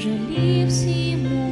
жалів всім.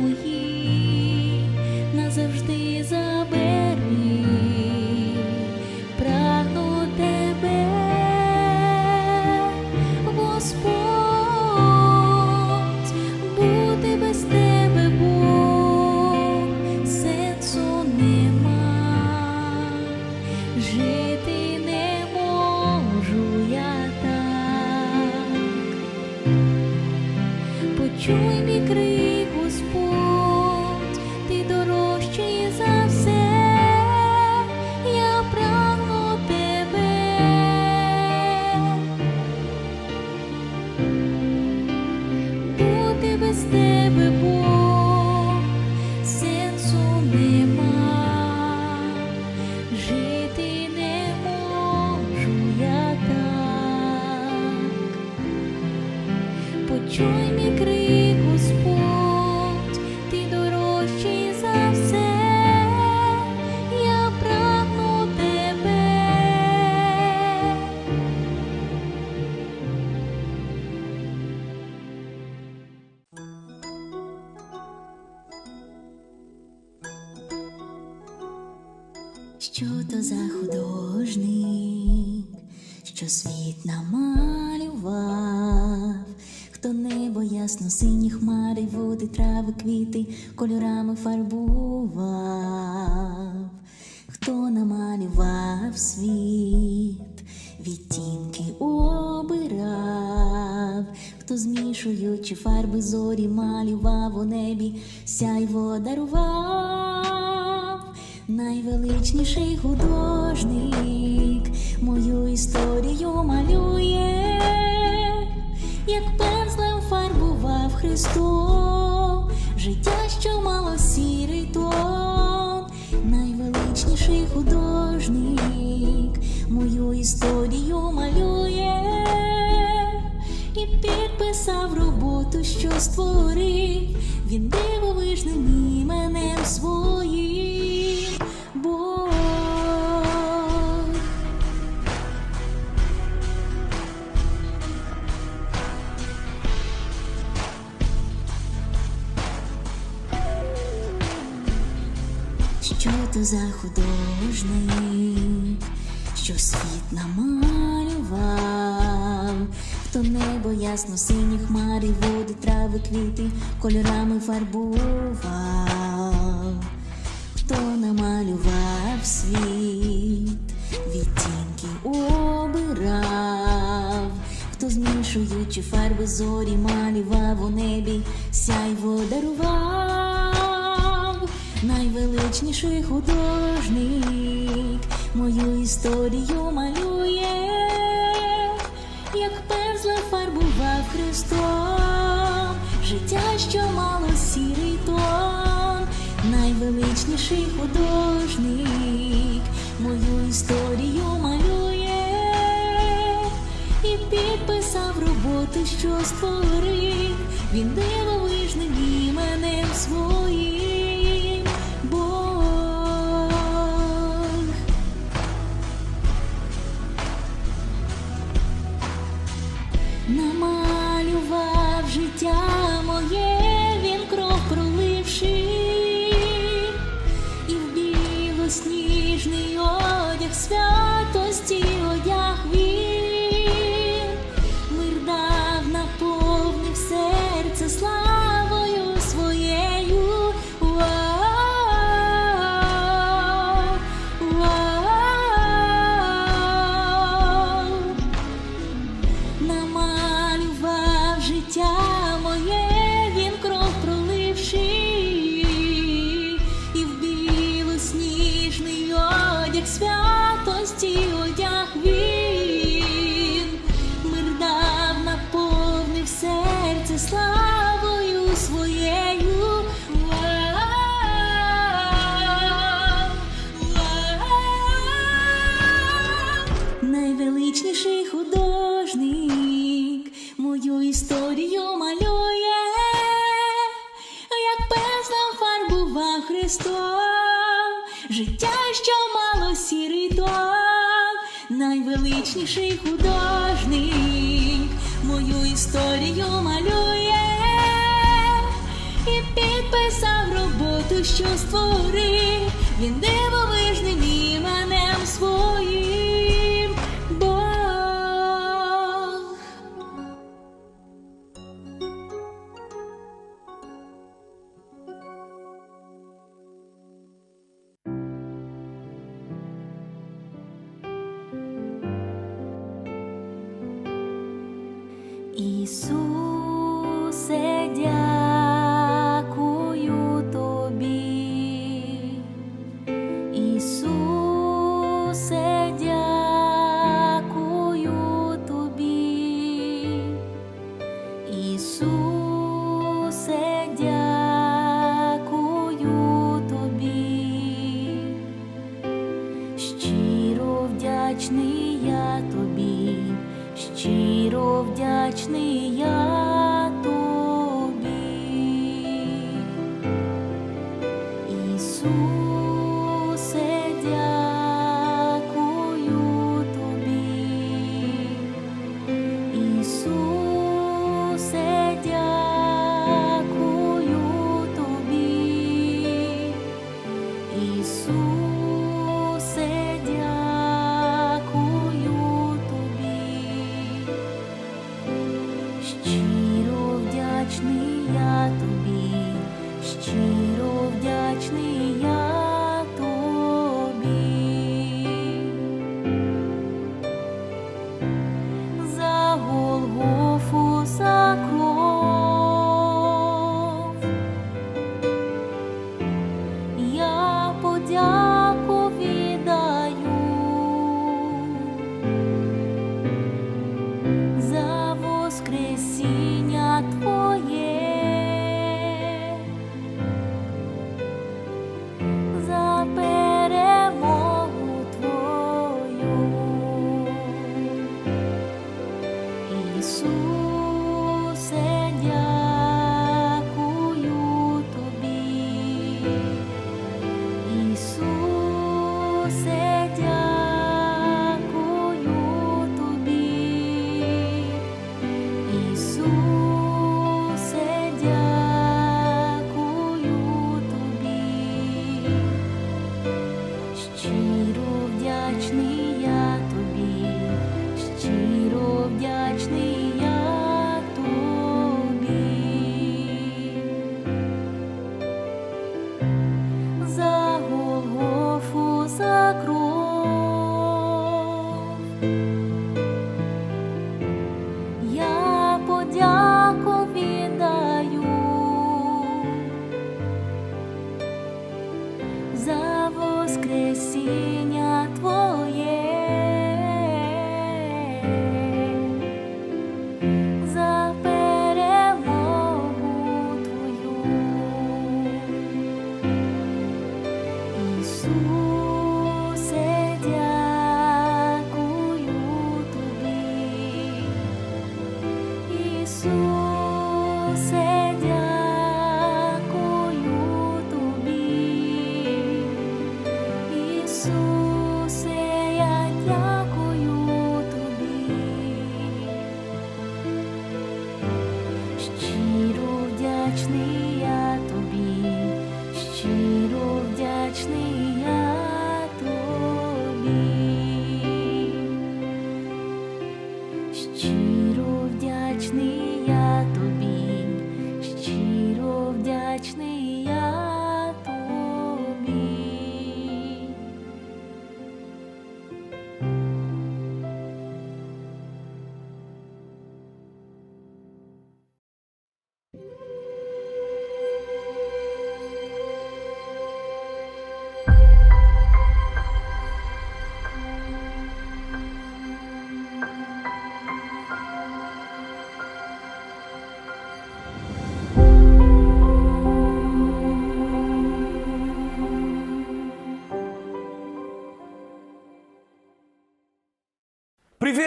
Чуй мій крик, Господь. подарував найвеличніший художник, мою історію малює, як пензлем фарбував Христом, життя, що мало сірий тон, найвеличніший художник, мою історію малює і підписав роботу, що створив. Він дивовижним іменем своїм Бог. Що то за художник, що світ намалював то небо ясно, сині хмари, води, трави, квіти кольорами фарбував, хто намалював світ, відтінки обирав, хто змішуючи фарби зорі, малював у небі, сяйво дарував. Найвеличніший художник, мою історію малював. зафарбував Христом життя, що мало сірий тон, найвеличніший художник, мою історію малює. І підписав роботи, що створив, він дивовижним іменем своїм. найкрасивіший художник мою історію малює і підписав роботу, що створив. Він Ісусе, дякую.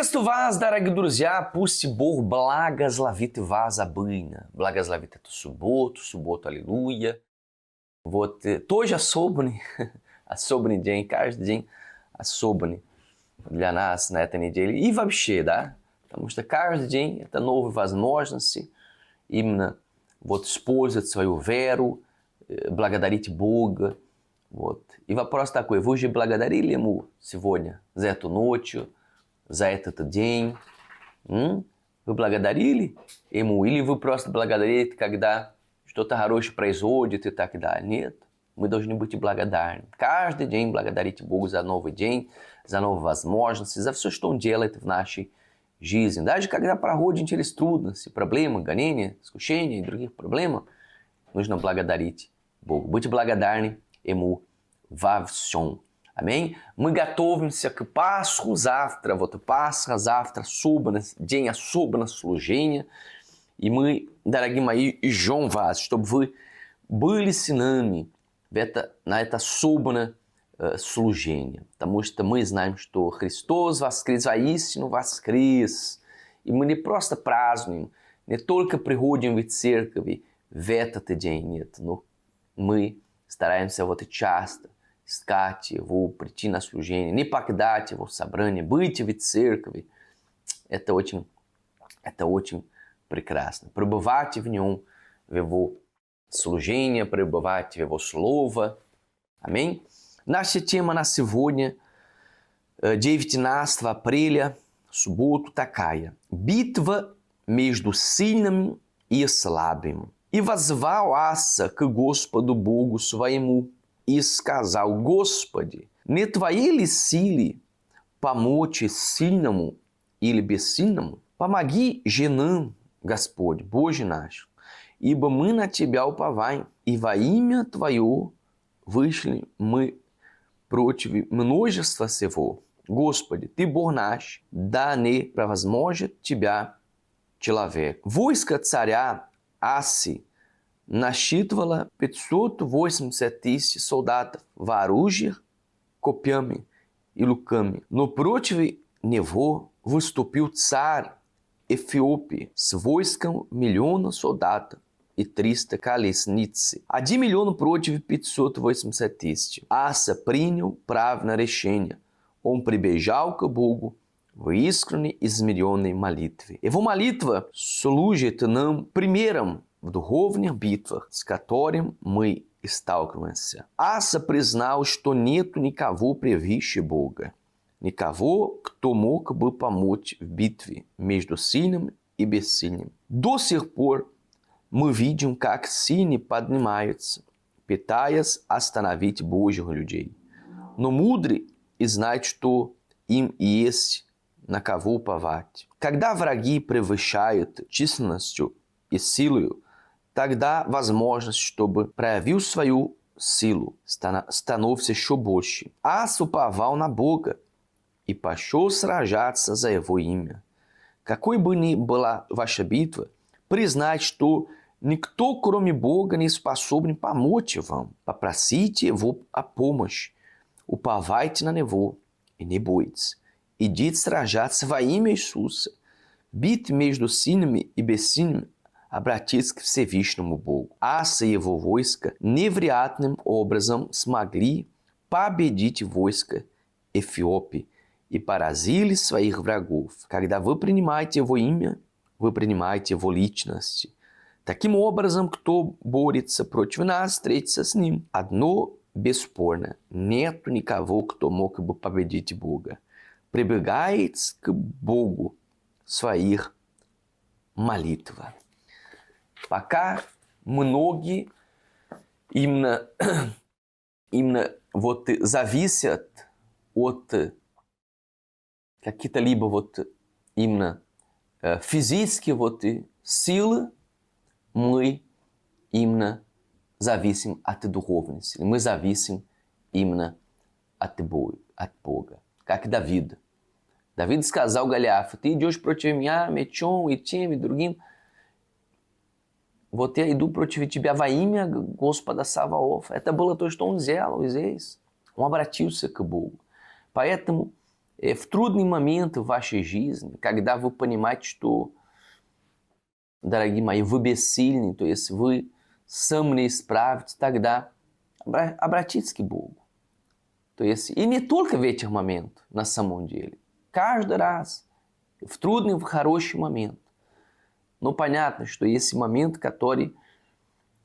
Приветствую вас, дорогие друзья! Пусть Бог благословит вас обильно. Благословит эту субботу, субботу, аллилуйя. Вот, э, тоже особенный, особенный день, каждый день особенный для нас на этой неделе. И вообще, да, потому что каждый день это новые возможности именно вот использовать свою веру, э, благодарить Бога. Вот. И вопрос такой, вы же благодарили Ему сегодня за эту ночью, за этот день? М? Вы благодарили Ему? Или вы просто благодарите, когда что-то хорошее происходит и так далее? Нет. Мы должны быть благодарны. Каждый день благодарить Бога за новый день, за новые возможности, за все, что Он делает в нашей жизни. Даже когда проходим через трудности, проблемы, гонения, искушения и других проблем, нужно благодарить Бога. Быть благодарны Ему во всем. Аминь. Мы готовимся к Пасху завтра. Вот Пасха завтра, особенно, день особенно служения. И мы, дорогие мои, ждем вас, чтобы вы были с нами в это, на это особенное э, служение. Потому что мы знаем, что Христос воскрес, воистину воскрес. И мы не просто празднуем, не только приходим в церковь в этот день, нет, но мы стараемся вот часто искать его, прийти на служение, не покидать его собрание, быть в церкви. Это очень, это очень прекрасно. Пребывать в нем, в его служение, пребывать в его слово. Аминь. Наша тема на сегодня, э, 19 апреля, субботу, такая. Битва между сильными и слабыми. И возвал Аса к Господу Богу своему, и сказал, Господи, не Твоей ли силе помочь сильному или бессильному? Помоги же нам, Господь, Боже наш, ибо мы на Тебя уповаем, и во имя Твое вышли мы против множества сего. Господи, Ты Бог наш, да не превозможет Тебя человек. Войско царя Аси Nascitvala, Petsoto, Voism, Setiste, Soldata, Varugia, Copiame e No Protive, nevo Vustupil, Tsar, Efiope, Svoiskam Milhono, Soldata, e Trista, Kalesnitse. Admilhono, Protive, Petsoto, Voism, Setiste. Assa, Prínio, Pravna, Rechenia, Om Ompribejalca, Bulgo, Voiskrone, Ismirione, Malitve. Evo Malitva, Solujetanam, primeira. Его молитва служит нам примером в духовных битвах, с которым мы сталкиваемся. Аса признал, что нету никого превыше Бога, никого, кто мог бы помочь в битве между сильным и бессильным. До сих пор мы видим, как сильные поднимаются, пытаясь остановить Божьих людей. Но мудрый и знает, что им есть на кого уповать. Когда враги превышают численностью и силою, тогда возможность, чтобы проявил свою силу, стана- становится еще больше. Ас уповал на Бога и пошел сражаться за его имя. Какой бы ни была ваша битва, признайте, что никто, кроме Бога, не способен помочь вам. Попросите Его о помощи, уповайте на Него и не бойтесь. Идите сражаться во имя Иисуса. Битва между сильными и бессильными обратиться к Всевышнему Богу. Аса и его войско невероятным образом смогли победить войско Эфиопии и поразили своих врагов. Когда вы принимаете его имя, вы принимаете его личность. Таким образом, кто борется против нас, встретится с ним. Одно бесспорно, нет никого, кто мог бы победить Бога. Прибегает к Богу в своих молитвах. Пока многие именно, именно вот зависят от каких-то либо вот именно э, физические вот и силы, мы именно зависим от духовности, мы зависим именно от Бога, от Бога. Как Давид. Давид сказал Голиафу, ты идешь против меня мечом и тем, и другим. Это было то, что он сделал здесь. Он обратился к Богу. Поэтому э, в трудный момент в вашей жизни, когда вы понимаете, что, дорогие мои, вы бессильны, то есть вы сам не справитесь, тогда обра- обратитесь к Богу. То есть, и не только в этих моментах, на самом деле. Каждый раз, в трудный, в хороший момент. Но понятно, что есть момент, который,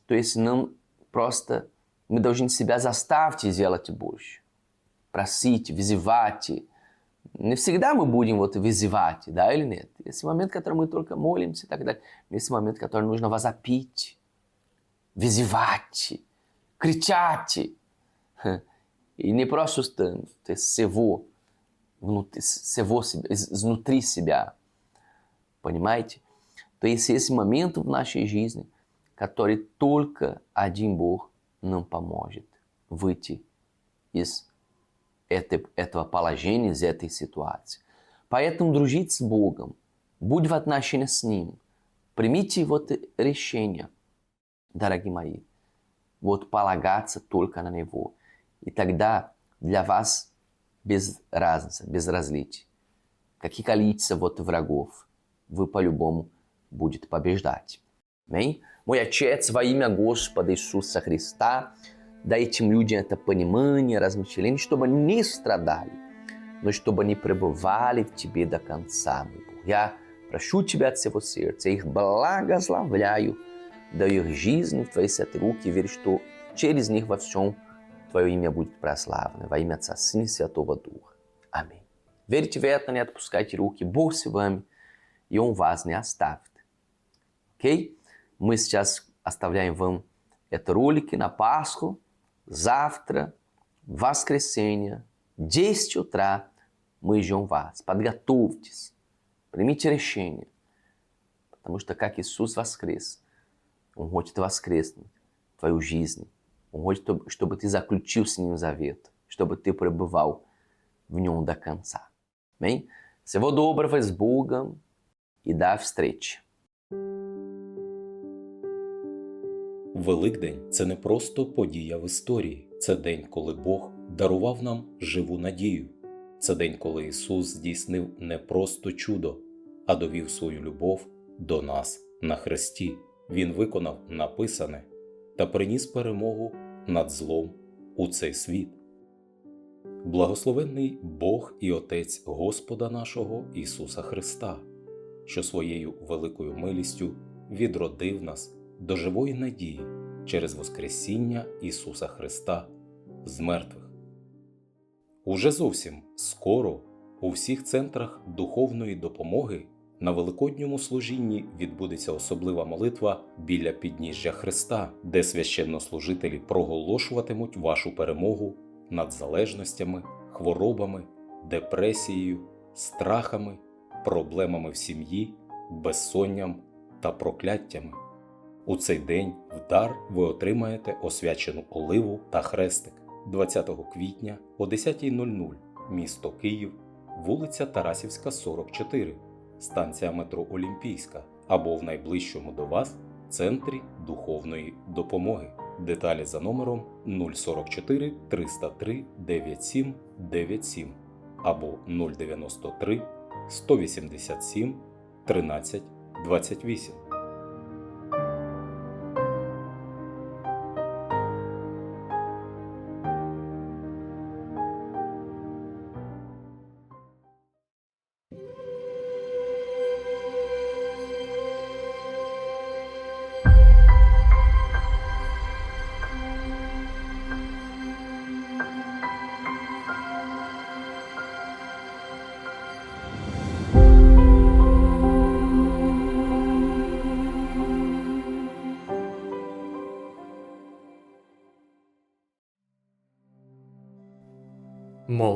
то есть нам просто, мы должны себя заставить сделать больше. Просить, вызывать. Не всегда мы будем вот вызывать, да или нет? Есть момент, в котором мы только молимся и так далее. Есть момент, в котором нужно возопить, вызывать, кричать. И не просто устами, то есть всего, внутри, всего себя, изнутри себя. Понимаете? То есть есть моменты в нашей жизни, которые только один Бог нам поможет выйти из этой, этого положения, из этой ситуации. Поэтому дружите с Богом, будь в отношениях с Ним, примите вот решение, дорогие мои, вот полагаться только на Него. И тогда для вас без разницы, без различий, какие количество вот врагов, вы по-любому будет побеждать. Аминь? Мой Отец, во имя Господа Иисуса Христа, дай этим людям это понимание, размышление, чтобы они не страдали, но чтобы они пребывали в Тебе до конца, мой Бог. Я прошу Тебя от всего сердца, их благословляю, даю их жизнь в Твои святые руки, верю, что через них во всем Твое имя будет прославлено, во имя Отца, Сына и Святого Духа. Аминь. Верите в это, не отпускайте руки, Бог с вами, и Он вас не оставит. Окей? Мы сейчас оставляем вам это ролики на Пасху. Завтра, в воскресенье, 10 утра, мы ждем вас. Подготовьтесь. Примите решение. Потому что как Иисус воскрес, Он хочет воскреснуть в твою жизнь. Он хочет, чтобы ты заключил с Ним завет, чтобы ты пребывал в Нем до конца. Амém? Всего доброго, с Богом и до встречи. Великдень це не просто подія в історії, це день, коли Бог дарував нам живу надію. Це день, коли Ісус здійснив не просто чудо, а довів свою любов до нас на хресті. Він виконав написане та приніс перемогу над злом у цей світ. Благословенний Бог і Отець Господа нашого Ісуса Христа, що своєю великою милістю відродив нас до живої надії через Воскресіння Ісуса Христа з мертвих. Уже зовсім скоро у всіх центрах духовної допомоги на Великодньому служінні відбудеться особлива молитва біля підніжжя Христа, де священнослужителі проголошуватимуть вашу перемогу над залежностями, хворобами, депресією, страхами, проблемами в сім'ї, безсонням та прокляттями. У цей день в дар ви отримаєте освячену оливу та хрестик 20 квітня о 10.00 місто Київ, вулиця Тарасівська, 44, станція метро Олімпійська або в найближчому до вас центрі духовної допомоги. Деталі за номером 044 303 9797 або 093 187 13 28.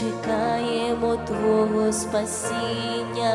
Чекаємо Твого спасіння.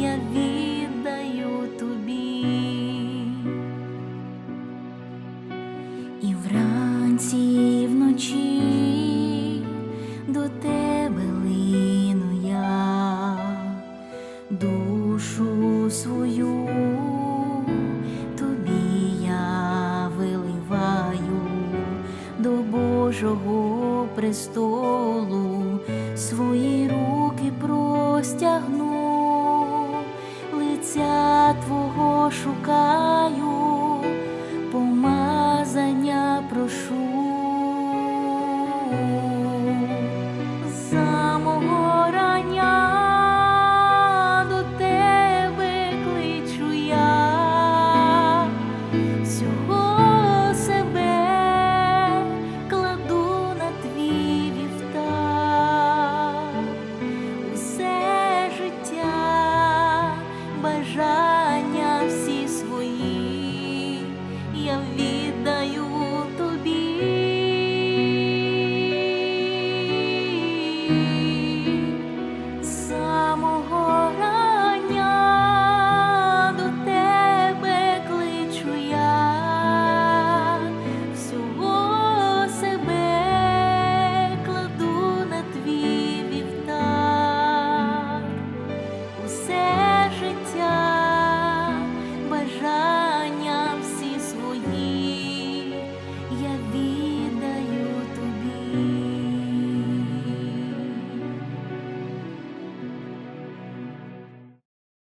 я вірю.